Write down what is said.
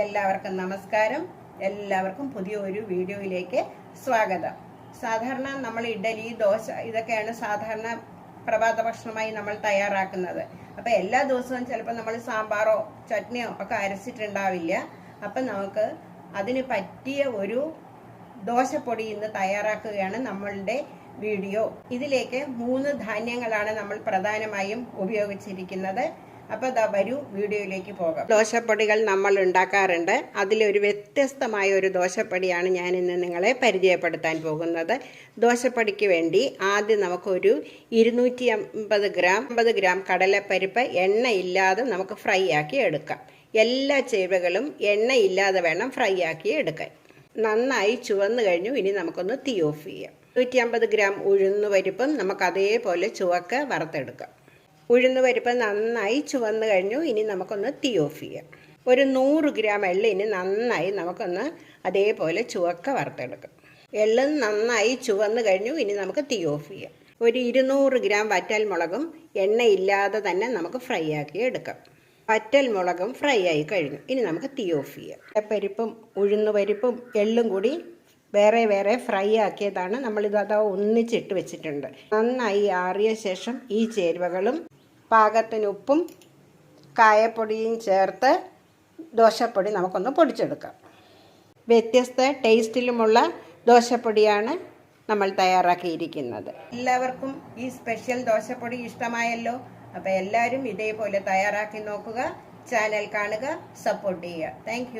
എല്ലാവർക്കും നമസ്കാരം. എല്ലാവർക്കും പുതിയ ഒരു വീഡിയോയിലേക്ക് സ്വാഗതം. സാധാരണ നമ്മൾ ഇഡലി ദോശ ഇതൊക്കെയാണ് സാധാരണ പ്രഭാത ഭക്ഷണമായി നമ്മൾ തയ്യാറാക്കുന്നത്. അപ്പൊ എല്ലാ ദിവസവും ചിലപ്പോൾ നമ്മൾ സാമ്പാറോ ചട്നിയോ ഒക്കെ അരച്ചിട്ടുണ്ടാവില്ല. അപ്പൊ നമുക്ക് അതിന് പറ്റിയ ഒരു ദോശപ്പൊടി ഇന്ന് തയ്യാറാക്കുകയാണ് നമ്മളുടെ വീഡിയോ. ഇതിലേക്ക് മൂന്ന് ധാന്യങ്ങളാണ് നമ്മൾ പ്രധാനമായും ഉപയോഗിച്ചിരിക്കുന്നത്. അപ്പൊ ദാ വരൂ വീഡിയോയിലേക്ക് പോകാം. ദോശപ്പൊടികൾ നമ്മൾ ഉണ്ടാക്കാറുണ്ട്. അതിലൊരു വ്യത്യസ്തമായ ഒരു ദോശപ്പൊടിയാണ് ഞാൻ ഇന്ന് നിങ്ങളെ പരിചയപ്പെടുത്താൻ പോകുന്നത്. ദോശപ്പൊടിക്ക് വേണ്ടി ആദ്യം നമുക്കൊരു ഇരുന്നൂറ്റി അമ്പത് ഗ്രാം അമ്പത് ഗ്രാം കടലപ്പരിപ്പ് എണ്ണയില്ലാതെ നമുക്ക് ഫ്രൈ ആക്കി എടുക്കാം. എല്ലാ ചേവകളും എണ്ണയില്ലാതെ വേണം ഫ്രൈ ആക്കി എടുക്കാൻ. നന്നായി ചുവന്ന് കഴിഞ്ഞു ഇനി നമുക്കൊന്ന് തീ ഓഫ് ചെയ്യാം. നൂറ്റി അമ്പത് ഗ്രാം ഉഴുന്ന് പരിപ്പും നമുക്ക് അതേപോലെ ചുവക്ക് വറുത്തെടുക്കാം. ഉഴുന്ന് പരിപ്പ് നന്നായി ചുവന്ന് കഴിഞ്ഞു. ഇനി നമുക്കൊന്ന് തീ ഓഫ് ചെയ്യാം. ഒരു നൂറ് ഗ്രാം എള്ളിന് നന്നായി നമുക്കൊന്ന് അതേപോലെ ചുവക്ക വറുത്തെടുക്കാം. എള്ളും നന്നായി ചുവന്ന് കഴിഞ്ഞു. ഇനി നമുക്ക് തീ ഓഫ് ചെയ്യാം. ഒരു ഇരുന്നൂറ് ഗ്രാം വറ്റൽ മുളകും എണ്ണയില്ലാതെ തന്നെ നമുക്ക് ഫ്രൈ ആക്കി എടുക്കാം. വറ്റൽ മുളകും ഫ്രൈ ആയി കഴിഞ്ഞു. ഇനി നമുക്ക് തീ ഓഫ് ചെയ്യാം. പരിപ്പും ഉഴുന്ന് പരിപ്പും എള്ളും കൂടി വേറെ വേറെ ഫ്രൈ ആക്കിയതാണ് നമ്മളിത് അതാ ഒന്നിച്ചിട്ട് വെച്ചിട്ടുണ്ട്. നന്നായി ആറിയ ശേഷം ഈ ചേരുവകളും പാകത്തിന് ഉപ്പും കായപ്പൊടിയും ചേർത്ത് ദോശപ്പൊടി നമുക്കൊന്ന് പൊടിച്ചെടുക്കാം. വ്യത്യസ്ത ടേസ്റ്റിലുമുള്ള ദോശപ്പൊടിയാണ് നമ്മൾ തയ്യാറാക്കിയിരിക്കുന്നത്. എല്ലാവർക്കും ഈ സ്പെഷ്യൽ ദോശപ്പൊടി ഇഷ്ടമായല്ലോ? അപ്പോൾ എല്ലാവരും ഇതേപോലെ തയ്യാറാക്കി നോക്കുക ചാനൽ കാണുക സപ്പോർട്ട് ചെയ്യുക. താങ്ക്